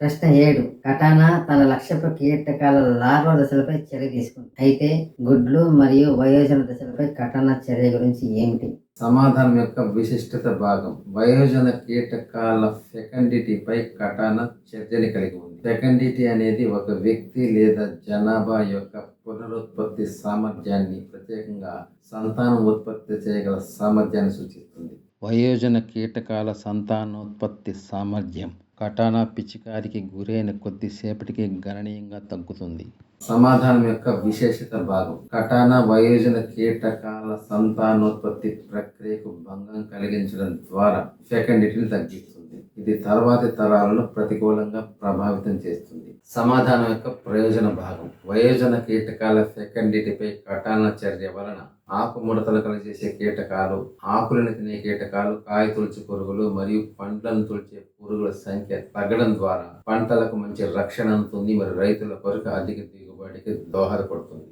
ప్రశ్న ఏడు. కటానా తన లక్ష్యపు కీటకాల లార్వ దశలపై చర్య తీసుకుంది. అయితే గుడ్లు మరియు వయోజన దశలపై కటానా చర్య గురించి ఏమిటి? సమాధానం యొక్క విశిష్టత భాగం. వయోజన కీటకాల ఫెకండిటీపై కటాన చర్యని కలిగి ఉంది. ఫెకండిటీ అనేది ఒక వ్యక్తి లేదా జనాభా యొక్క పునరుత్పత్తి సామర్థ్యాన్ని ప్రత్యేకంగా సంతానం ఉత్పత్తి చేయగల సామర్థ్యాన్ని సూచిస్తుంది. వయోజన కీటకాల సంతానోత్పత్తి సామర్థ్యం కటానా పిచికారికి గురైన కొద్దిసేపటికి గణనీయంగా తగ్గుతుంది. సమాధానం యొక్క విశేషత భాగం. కటానా వయోజన కీటకాల సంతానోత్పత్తి ప్రక్రియకు భంగం కలిగించడం ద్వారా ఫెకండిటీని తగ్గిస్తుంది. ఇది తర్వాతి తరాలను ప్రతికూలంగా ప్రభావితం చేస్తుంది. సమాధానం యొక్క ప్రయోజన భాగం. వయోజన కీటకాల సెకండిటీపై కటానా చర్య వలన ఆకు ముడతలు కలిగేసే కీటకాలు ఆకులను తినే కీటకాలు కాయ తుల్చి పురుగులు మరియు పండ్లను తుల్చే పురుగుల సంఖ్య తగ్గడం ద్వారా పంటలకు మంచి రక్షణ అందుతుంది. మరియు రైతుల కొరకు అధిక దిగుబడికి దోహదపడుతుంది.